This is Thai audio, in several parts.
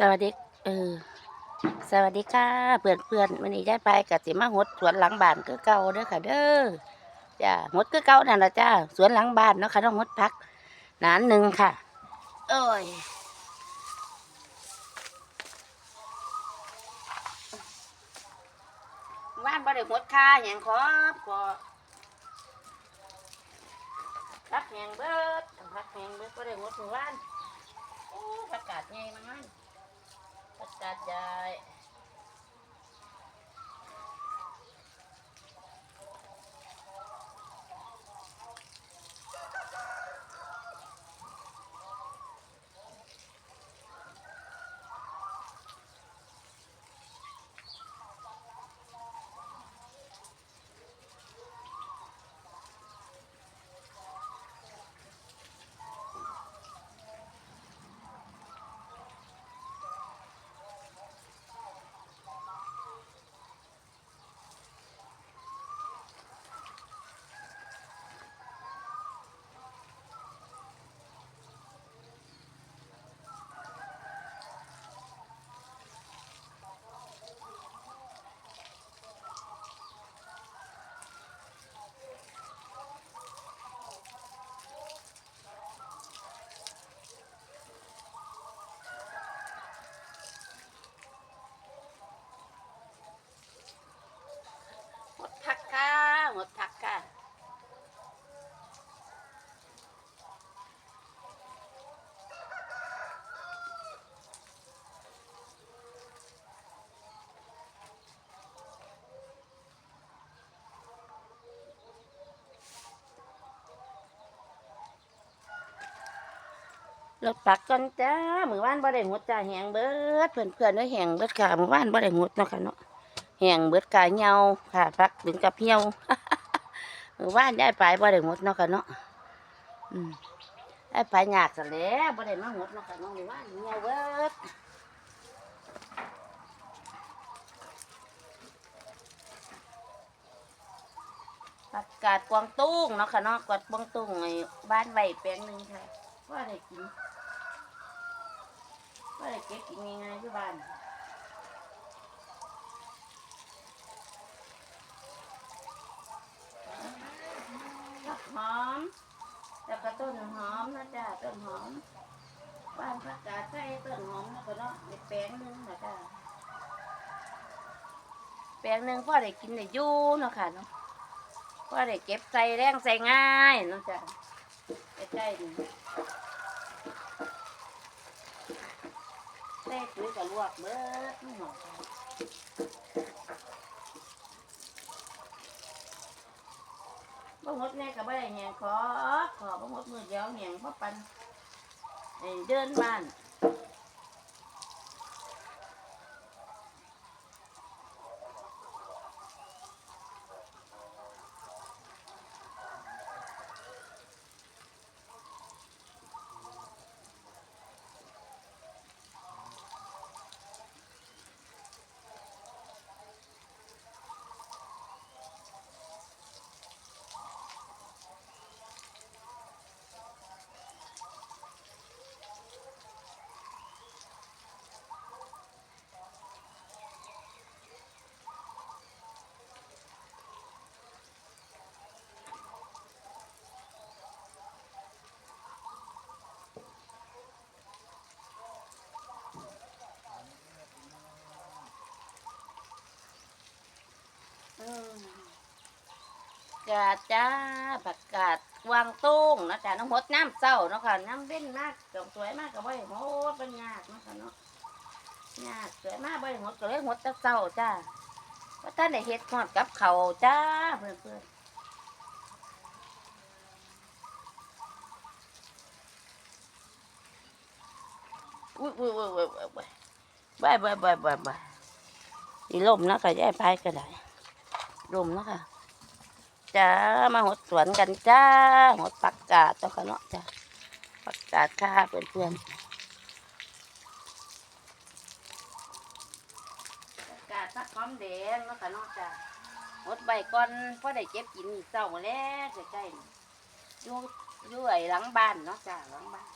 สวัสดีเออสวัสดีค่ะเพื่อนเพื่อนวันนี้ย้ายไปกับสิมาหดสวนหลังบ้านคือเก่าเด้อค่ะเด้อจ้าหดคือเก่านั่นละจ้าสวนหลังบ้านเนาะค่ะต้องหดพักหนานหนึ่งค่ะ เอ้ยว่านบ่ได้หดค่าอย่างขอบขอพักแหงเบิดพักแหงเบิดบ่ได้หดหมู่บ้านโอ้ประกาศไงมัน ประกาศใหญ่หมดพักค่ะหมดพักค่ะ รถปักกันจ้ามือว่านบ่ได้หดจ้าแหงเบิดเพื่อนเพื่อนๆด้วยแหงเบิดค่ะมือว่านบ่ได้หดเนาะค่ะเนาะแหงเบิดกายเหงาค่ะพักถึงกับเหี่ยวมือว่านได้ไปบ่ได้หดเนาะค่ะเนาะอืมได้ไปยากซะแล้วบ่ได้มาหดเนาะค่ะเนาะมือว่านเหี่ยวเบิดผักกาดกวางตุ้งเนาะค่ะเนาะกวาดกวางตุ้งไอ้บ้านไว้แปลงหนึงค่ะว่าได้กิน ก็เลยเก็บกินง่ายๆที่บ้านผักหอมแล้วก็ต้นหอมนะจ๊ะต้นหอม บ้านพักกาดใส่ต้นหอมแล้วก็เนาะในแปลงหนึงนะจ๊ะแปลงหนึงพ่อได้กินได้ยู่เนาะค่ะเนาะพ่อได้เก็บใส่แรงใส่ง่ายเนาะจ๊ะใกล้ๆนี่ เล็กนี่ก็ลวกเบิดไม่หมดบ่หมดแน่ก็บ่ได้แหงขอขอบ่หมดมือเดียวแหงบ่ปันเดินบ้าน กาจ้าผักกาดวางตุ้งนะจ๊ะน้ำหดน้ำเศร้าเนาะค่ะน้ำเว้นมากเกือบสวยมากกับบ่ได้หดเป็นยากเนาะค่ะเนาะยากสวยมากบ่ได้หดก็เลยหดต่เศร้าจ้าเพราะท่านได้เฮ็ดทอดกับเขาจ้าเพื่อนเพื่อนๆอุ้ยอุ้ยอุ้ยอุ้ยอุ้ยอุ้ยบายบายบายบายบายนี่ลมนะค่ะยายพายก็ได้ ลมนะค่ะจ้ามาหดสวนกันจ้าหดปักกาดเจ้าค่ะเนาะจ้าปักกาดค่ะเพื่อนเพื่อนกาดพักหอมแดงเนาะค่ะเนาะจ้าหดใบก่อนพอได้เก็บกินเศร้าแล้วใกล้ๆอยู่อยู่ไอ้หลังบ้านเนาะจ้าหลังบ้าน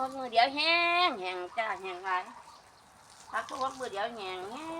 หดมือเดียวแห้งแห้งจ้าแห้งหลายพักก็หดมือเดียวแห้งแห้ง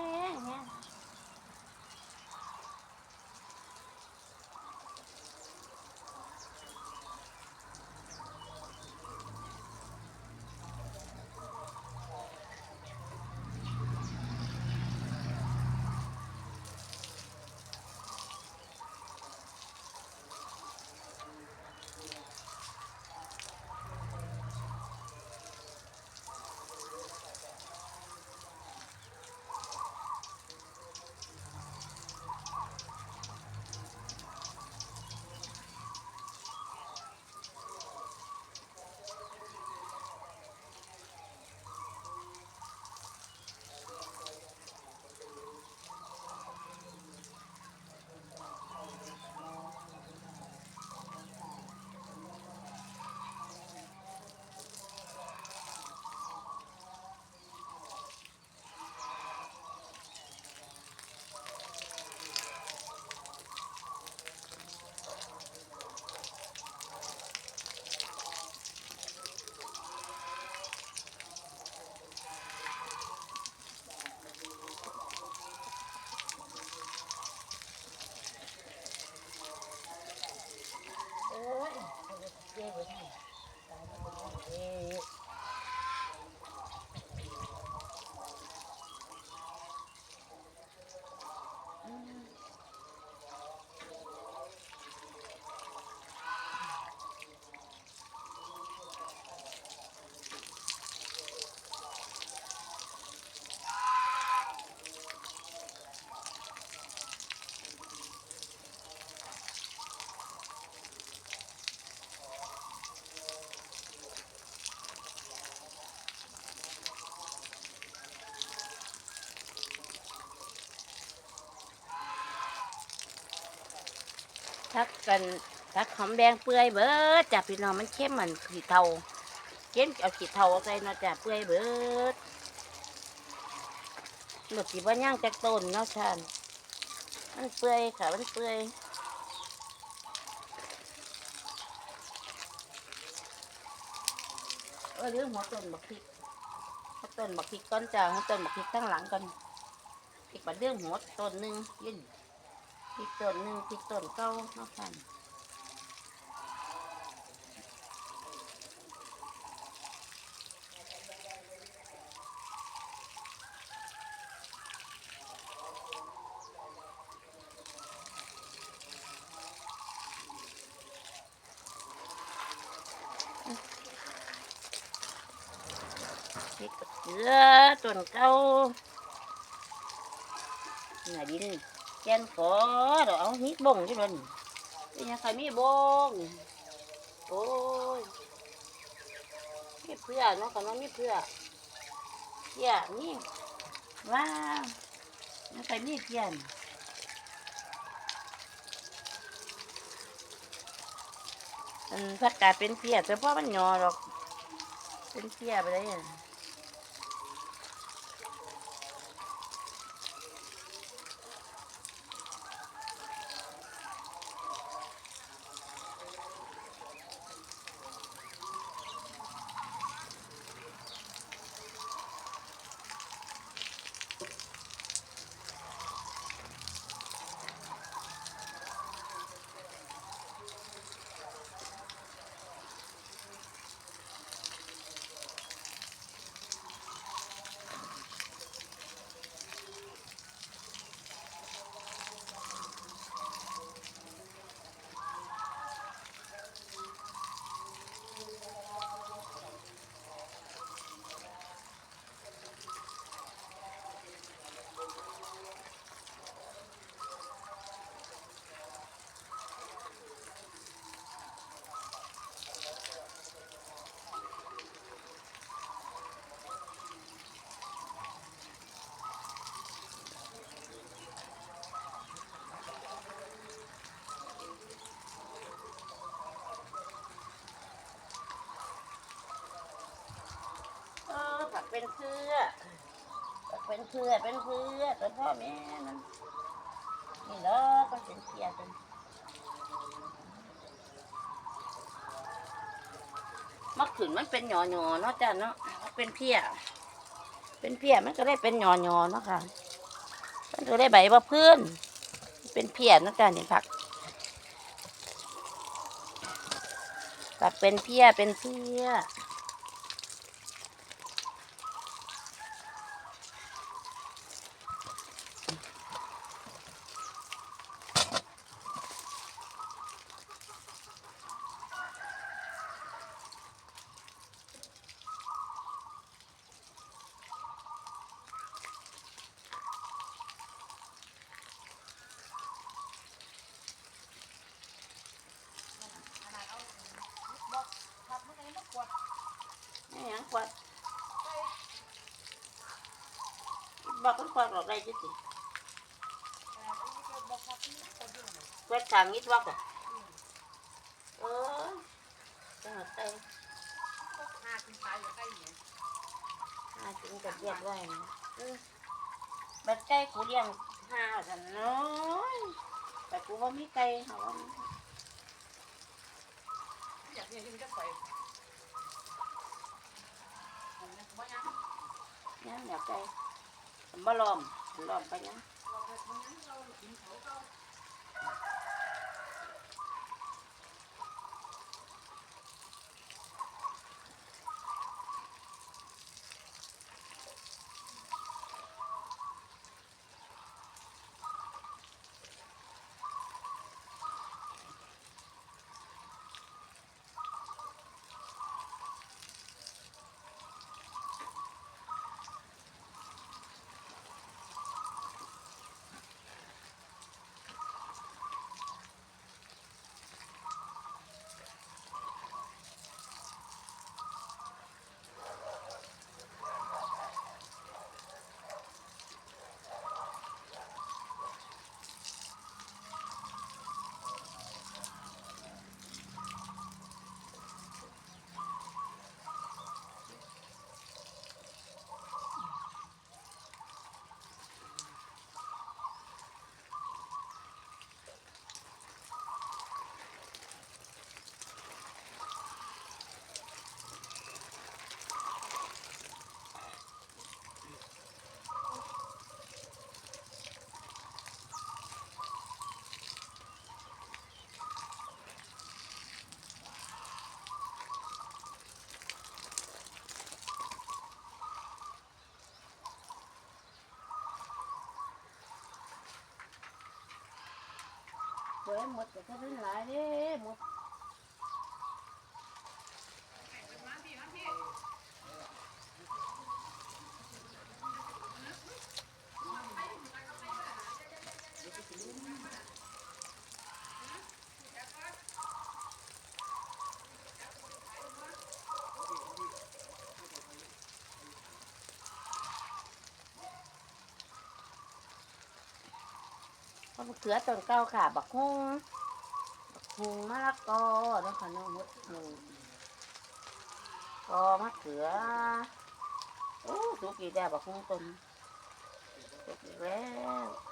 ทักกันทักหอมแดงเปื่อยเบิดจ้ะพี่น้องมันเข้มเหมือนขีเทาเข้มเอาขีเทาใส่เนาะจ้ะเปื่อยเบิดหลุดสีว่าย่างจากต้นเนาะท่านมันเปื่อยค่ะมันเปื่อยเออเรื่องหัวต้นบักพริกหัวต้นบักพริกก้อนจ้าหัวต้นบักพริกทั้งหลังก่อนพริกบัดเรื่องหัวต้นหนึ่งยื่น พริกต้นหนึ่งพริกต้นเก้าเนาะค่ะพริกกับเกลือต้นเก้าหนือดิน แกนขอเดี๋ยวเอามีบ่งที่มันเป็นยังไงมีบ่งโอ้ยมีเพื่อเนาะกันว่ามีเพื่อเพี้ยนี่ว้าวยังไงมีเพี้ยนมันพักกาดเป็นเพี้ยแต่พราะมันหยอหรอก เป็นเพี้ยไปเลย เป็นเพื่อเป็นเพื่อเป็นเพื่อแต่พ่อแม่มันนี่เนาะก็เป็นเพียเป็นมะขืนมันเป็นหยอหยอๆเนาะจ้ะเนาะมันเป็นเพี้ยเป็นเพี้ยมันก็ได้เป็นหยอหยอๆเนาะค่ะมันก็ได้ใบว่าพื้นเป็นเพี้ยเนาะจ้ะนี่ผักผักเป็นเพี้ยเป็นเพี้ย อกกันกวาดออกได้จิสิกวดทางนิดวักอะเออจังหวัดไตหาจึงจะเรียกไว้นะเออบัดไก่กูเลี้ยงหาสันน้อยแต่กูว่าไมีไก่เขาว่าอยากเรียนที่มันจะไปยังอยากไก่ผ มาล้อมล้อมไปยัง วยหมดแต่ถ้าเป็นหลายเด้หมด มะเขือต้นเก้าค่ะ บักฮุงบักฮุงมะละกอนาะค่ะน้องมดหนึ่งกอมะเขือโอ้สุกอีกแล้วบักฮุงต้นสุกอีกแล้ว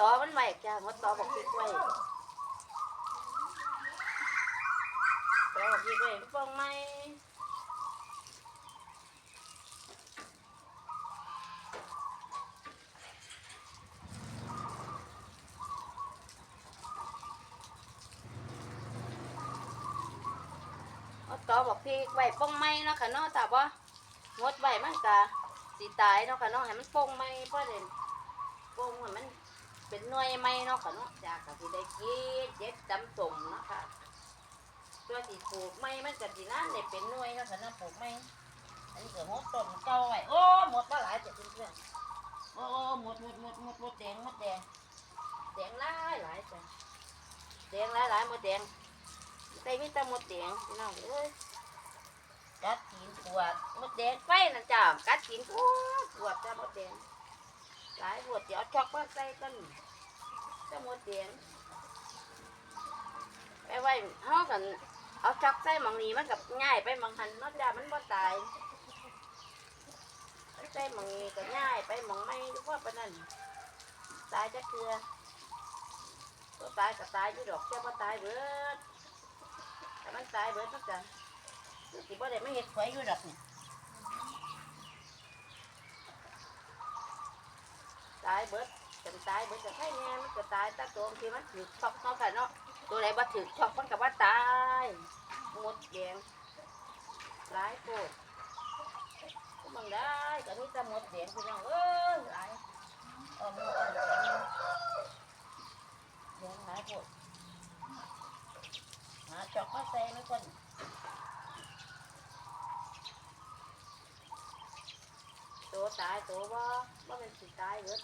ตอมันใหม่จ้างดตอบอกพี่กล้วยตอบอกพี่กล้วยพี่องไหมตอบอกพี่ไว้ป้องไหมเนาะค่ะเนาะแต่ว่างดไว้มันกะสีตายเนาะค่ะเนาะให้มันป้องไหมพ่อเด่นป้องให้มัน เป็นหน่วยไม้เนาะค่ะเนาะจากก็สิได้กินเจ็ดจำสมเนาะค่ะตัวสิปลูกไม้มันก็สิน่านได้เป็นหน่วยเนาะค่ะเนาะปลูกไม้อันนี้ก็หมดต้นเก่าไว้โอ้หมดมาหลายแต่เพื่อนโอ้หมดหมดหมดหมดหมดแดงหมดแดงแดงหลายหลายจ้ะแดงหลายหลายหมดแดงใส่วิตามินแดงพี่น้องเอ้ยกัดกินปวดหมดแดงไฟนะจ้ากัดกินปวดปวดจ้ามดแดง หลายปวดเดี๋ยวช็อกมาใส่กันจ้ามดแดงไปไว้เฮากันเอาช็อกใส่มองนี้มันกับง่ายไปมองหันนาะจ้ามันบ่ตายใส่มองนี้ก็ง่ายไปมองไม่รือว่าปนนั้นตายจะเกลือตัวตายก็ตายอยู่ดอกแค่บ่ตายเบิดแต่มันตายเบิดมันจะคือสิบ่ได้ไม่เห็ดไฟอยู่ดอกนี่ตายเบิดจนตายเบิดจะให้แน่มันก็ตายตาตัวที่มันถือช็อกเนาะค่ะเนาะตัวไหนบ่ถือช็อกมันก็ว่าตายหมดแดงหลายโคตรก็มึงได้ก็มีแต่หมดแดงพี่น้องเอ้ยหลายเออหมดแดงแดงหลายโคตรหาจอกมาใส่ไม่คนตัวตายตัวบ่บ่เป็นสิตายเบิด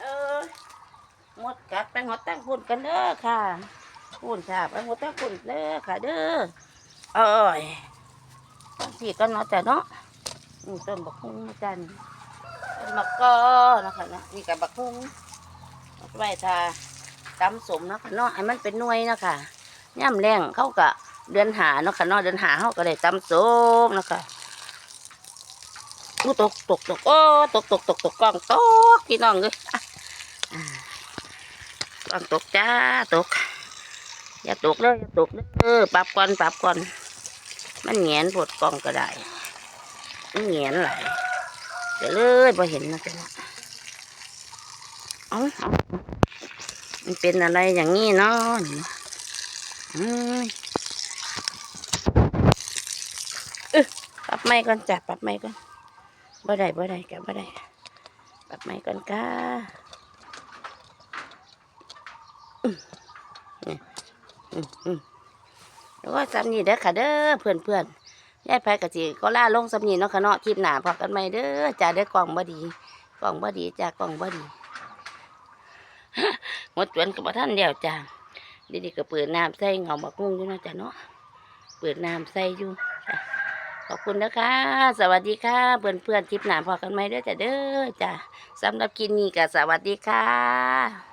เออหมดกัดไปหมดตั้ง พุ่นกันเด้อค่ะพุ่นค่ะไปหมดตั้งพุ่นเด้อค่ะเด้อเอ้ยสีกันเนาะแต่เนาะต้นบักฮุ้งจันต้นมะกอนะคะเนาะนี่กับบักฮุ้งไว้ทาตำสมนะค่ะเนาะให้มันเป็นหน่วยนะค่ะย่ำแรงเขากะเดือนหาเนาะค่ะเนาะเดือนหาเขาก็ได้ตำสมนะค่ะอู้ตกตกตกโอ้ตกตกตกตกกล้องตกพี่น้องเลยากล้องตกจ้าตก อย่าตกเลยอย่าตกเด้อปรับก่อนปรับก่อน มันแหงนปวดกล้องก็ได้ มันแหงนหลายเดี๋ยวเลยพอเห็นนะจ๊ะเอาเอามันเป็นอะไรอย่างนี้เนาะอืมเออปรับไม้ก่อนจับปรับไม้ก่อนบ่ได้บ่ได้แกบ่ได้ปรับไม้ก่อนก้า แล้วก็สำนีเด้อค่ะเด้อเพื่อนเพื่อนยายไผกะจิก็ล่าลงสำนีเนาะค่ะเนาะคลิปหนาพอกันไหมเด้อจ่าได้อกล่องบ่ดีกล่องบ่ดีจ้ากล่องบ่ดีหมดจวนกับท่านเดียวจ้าดีๆก็เปิดน้ำใส่เงาบักงุ้งอยู่เนาะจ้าเนาะเปิดน้ำใส่อยู่ขอบคุณนะคะ สวัสดีค่ะ เพื่อนเพื่อนคลิปหนาพอกันไหมเด้อจ้าเด้อจ้าสำหรับกินนี้ก็สวัสดีค่ะ